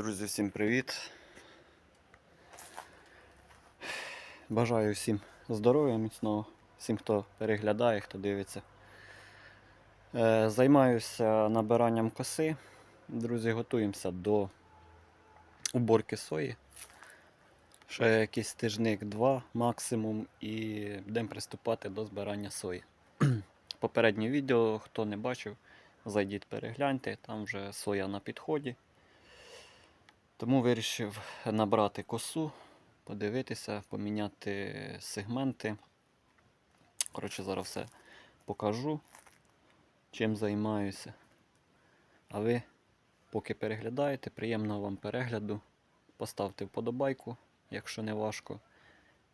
Друзі, всім привіт. Бажаю всім здоров'я міцного, всім, хто переглядає, хто дивиться. Е, Займаюся набиранням коси. Друзі, готуємося до уборки сої. Ще якийсь тижник-два максимум і будемо приступати до збирання сої. Попереднє відео, хто не бачив, зайдіть перегляньте, там вже соя на підході. Тому вирішив набрати косу, подивитися, поміняти сегменти. Коротше, зараз все покажу, чим займаюся. А ви, поки переглядаєте, приємного вам перегляду. Поставте вподобайку, якщо не важко.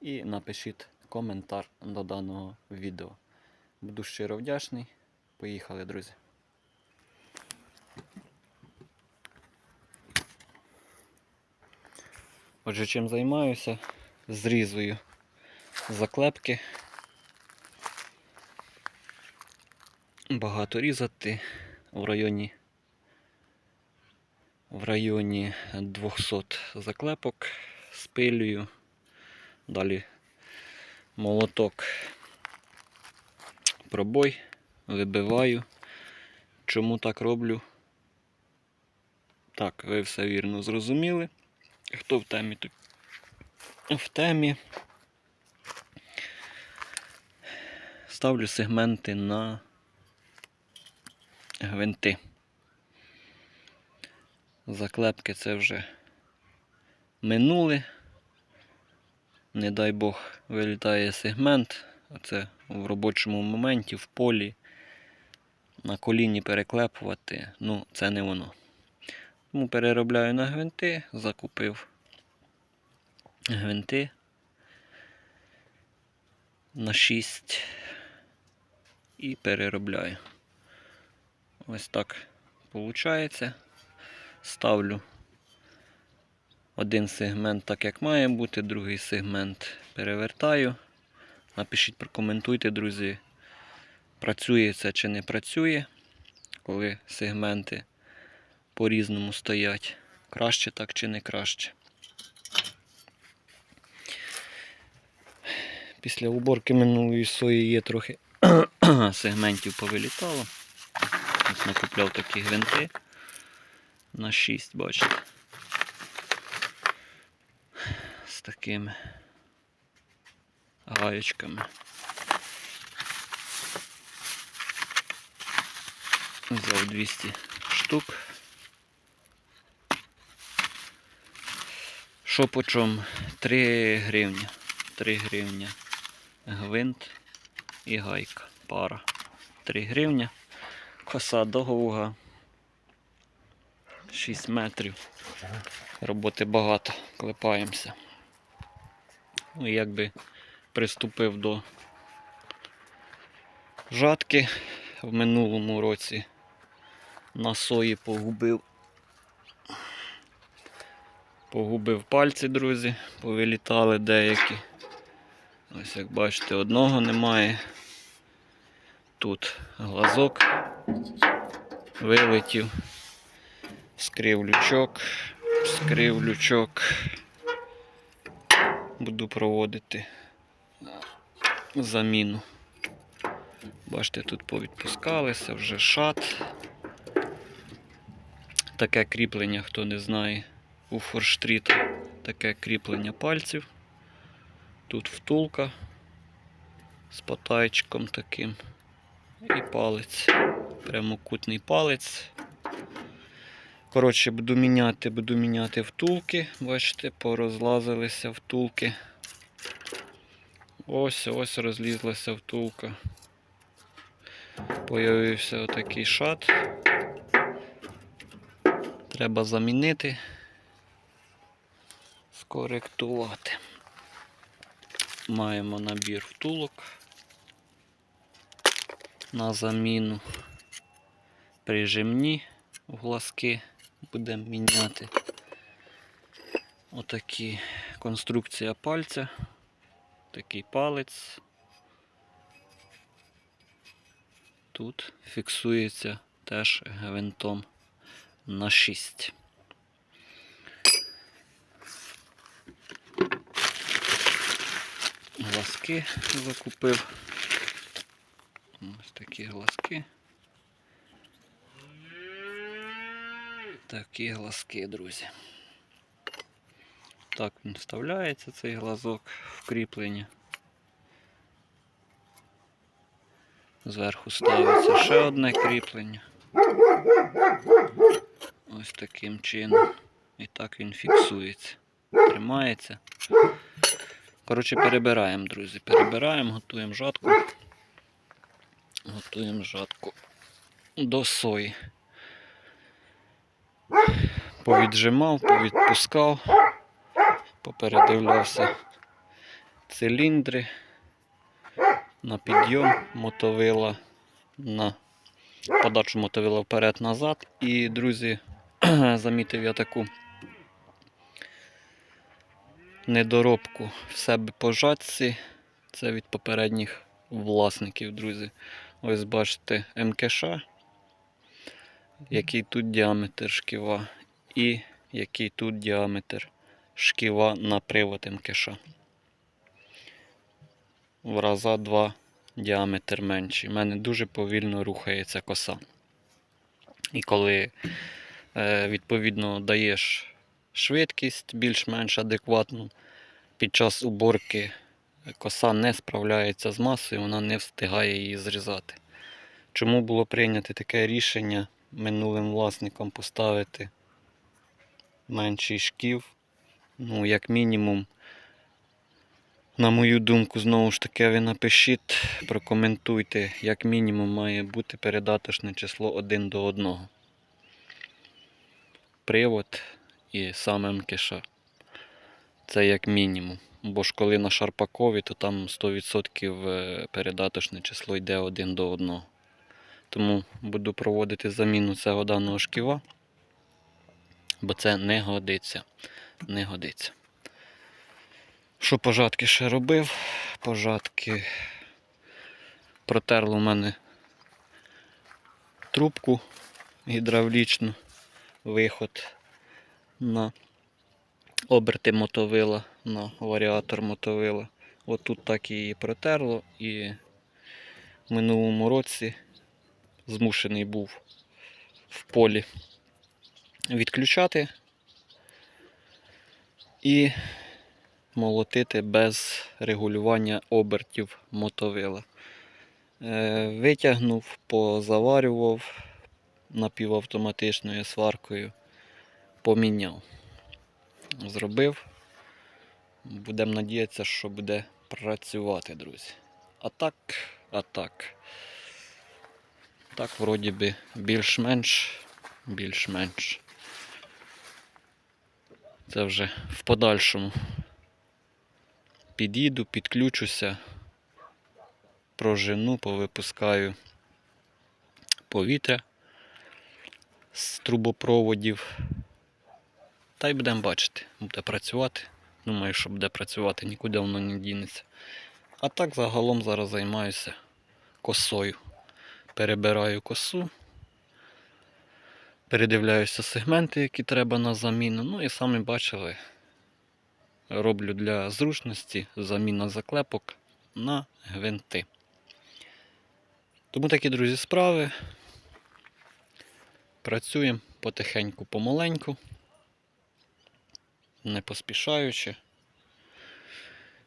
І напишіть коментар до даного відео. Буду щиро вдячний. Поїхали, друзі. Отже, чим займаюся? Зрізую заклепки. Багато різати в районі в районі 200 заклепок спилюю. Далі молоток пробой, вибиваю. Чому так роблю? Так, ви все вірно зрозуміли. Хто в темі, то в темі. Ставлю сегменти на гвинти. Заклепки це вже минуле. Не дай Бог вилітає сегмент. Оце в робочому моменті, в полі, на коліні переклепувати, ну, це не воно. Тому переробляю на гвинти, закупив гвинти на 6 і переробляю. Ось так виходить. Ставлю один сегмент так, як має бути, другий сегмент перевертаю. Напишіть, прокоментуйте, друзі, працює це чи не працює, коли сегменти по-різному стоять. Краще так чи не краще. Після уборки минулої сої є трохи сегментів повилітало. Ось накупляв такі гвинти на 6, бачите. З такими гаєчками. Взяв 200 штук. Що по чому? 3 гривні. 3 гривні. Гвинт і гайка. Пара. 3 гривні. Коса довга. 6 метрів. Роботи багато. Клепаємося. Ну, якби приступив до жатки в минулому році на сої погубив. Погубив пальці, друзі, повилітали деякі. Ось як бачите, одного немає. Тут глазок вилетів, скрив лючок, скрив лючок. Буду проводити заміну. Бачите, тут повідпускалися, вже шат. Таке кріплення, хто не знає, у форштріт таке кріплення пальців. Тут втулка з потайчиком таким. І палець. Прямокутний палець. Коротше, буду міняти, буду міняти втулки. Бачите, порозлазилися втулки. Ось ось розлізлася втулка. Появився отакий шат. Треба замінити, скоректувати. Маємо набір втулок на заміну. Прижимні глазки будемо міняти. Отакі конструкція пальця, такий палець. Тут фіксується теж гвинтом на 6. Глазки закупив. Ось такі глазки. Такі глазки, друзі. Так він вставляється цей глазок в кріплення. Зверху ставиться ще одне кріплення. Ось таким чином. І так він фіксується. Тримається. Коротше, перебираємо, друзі. Перебираємо, готуємо жатку. Готуємо жатку до сої. Повіджимав, повідпускав, попередивлявся циліндри на підйом мотовила, на подачу мотовила вперед-назад. І, друзі, замітив я таку недоробку в себе по жатці. Це від попередніх власників, друзі. Ось бачите МКШ, який тут діаметр шківа, і який тут діаметр шківа на привод МКШ. В раза два діаметр менший. У мене дуже повільно рухається коса. І коли е, відповідно даєш швидкість більш-менш адекватну, під час уборки коса не справляється з масою, вона не встигає її зрізати. Чому було прийнято таке рішення минулим власникам поставити менший шків? Ну, як мінімум, на мою думку, знову ж таки, ви напишіть, прокоментуйте, як мінімум має бути передаточне число 1 до 1. Привод і сам МКШ. Це як мінімум. Бо ж коли на Шарпакові, то там 100% е, передаточне число йде 1 до 1. Тому буду проводити заміну цього даного шківа, бо це не годиться. Не годиться. Що пожатки ще робив? Пожатки протерло в мене трубку гідравлічну, виход на оберти мотовила, на варіатор мотовила. От тут так її протерло і в минулому році змушений був в полі відключати і молотити без регулювання обертів мотовила. Е, Витягнув, позаварював напівавтоматичною сваркою, поміняв. Зробив. Будемо надіятися, що буде працювати, друзі. А так, а так. Так, вроді би, більш-менш, більш-менш. Це вже в подальшому. Під'їду, підключуся, прожену, повипускаю повітря з трубопроводів. Та й будемо бачити, буде працювати. Думаю, що буде працювати, нікуди воно не дінеться. А так загалом зараз займаюся косою. Перебираю косу, передивляюся сегменти, які треба на заміну. Ну і самі бачили, роблю для зручності заміна заклепок на гвинти. Тому такі, друзі, справи. Працюємо потихеньку, помаленьку, не поспішаючи.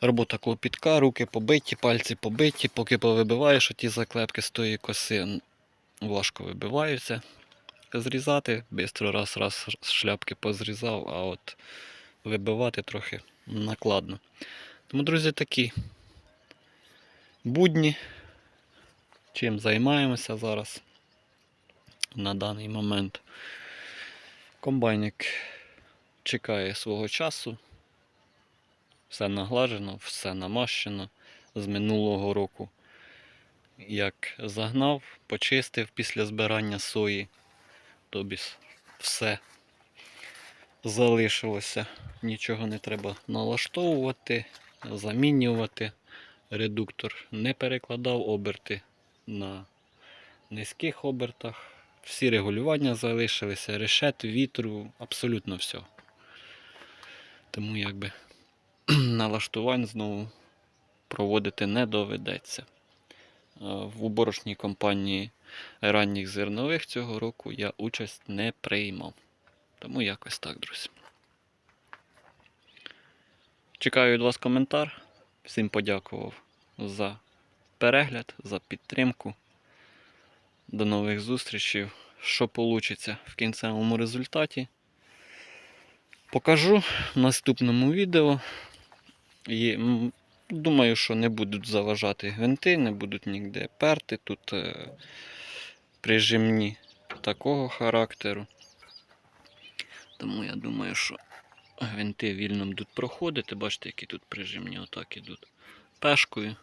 Робота клопітка, руки побиті, пальці побиті, поки повибиваєш оті заклепки з тої коси, важко вибиваються. Зрізати, швидко раз-раз шляпки позрізав, а от вибивати трохи накладно. Тому, друзі, такі будні. Чим займаємося зараз на даний момент. Комбайник чекає свого часу. Все наглажено, все намащено з минулого року. Як загнав, почистив після збирання сої, тобі все залишилося. Нічого не треба налаштовувати, замінювати. Редуктор не перекладав оберти на низьких обертах. Всі регулювання залишилися, решет, вітру, абсолютно все. Тому якби налаштувань знову проводити не доведеться. Е, В уборочній компанії ранніх зернових цього року я участь не приймав. Тому якось так, друзі. Чекаю від вас коментар. Всім подякував за перегляд, за підтримку. До нових зустрічей. Що вийде в кінцевому результаті. Покажу в наступному відео. І, думаю, що не будуть заважати гвинти, не будуть ніде перти. Тут е, прижимні такого характеру. Тому я думаю, що гвинти вільно будуть проходити. Бачите, які тут прижимні отак ідуть пешкою.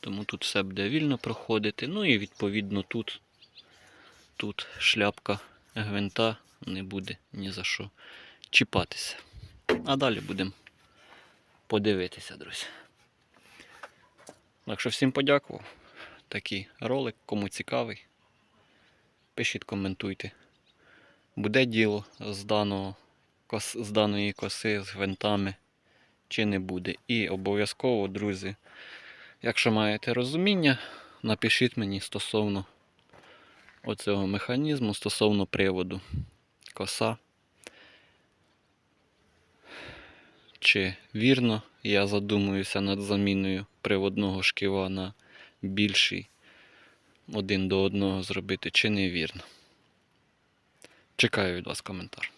Тому тут все буде вільно проходити. Ну і відповідно тут, тут шляпка гвинта не буде ні за що чіпатися. А далі будемо подивитися, друзі. Так що всім подякував. Такий ролик, кому цікавий. Пишіть, коментуйте. Буде діло з, даного, з даної коси, з гвинтами, чи не буде. І обов'язково, друзі, якщо маєте розуміння, напишіть мені стосовно оцього механізму, стосовно приводу коса. Чи вірно я задумуюся над заміною приводного шківа на більший один до одного зробити, чи не вірно. Чекаю від вас коментар.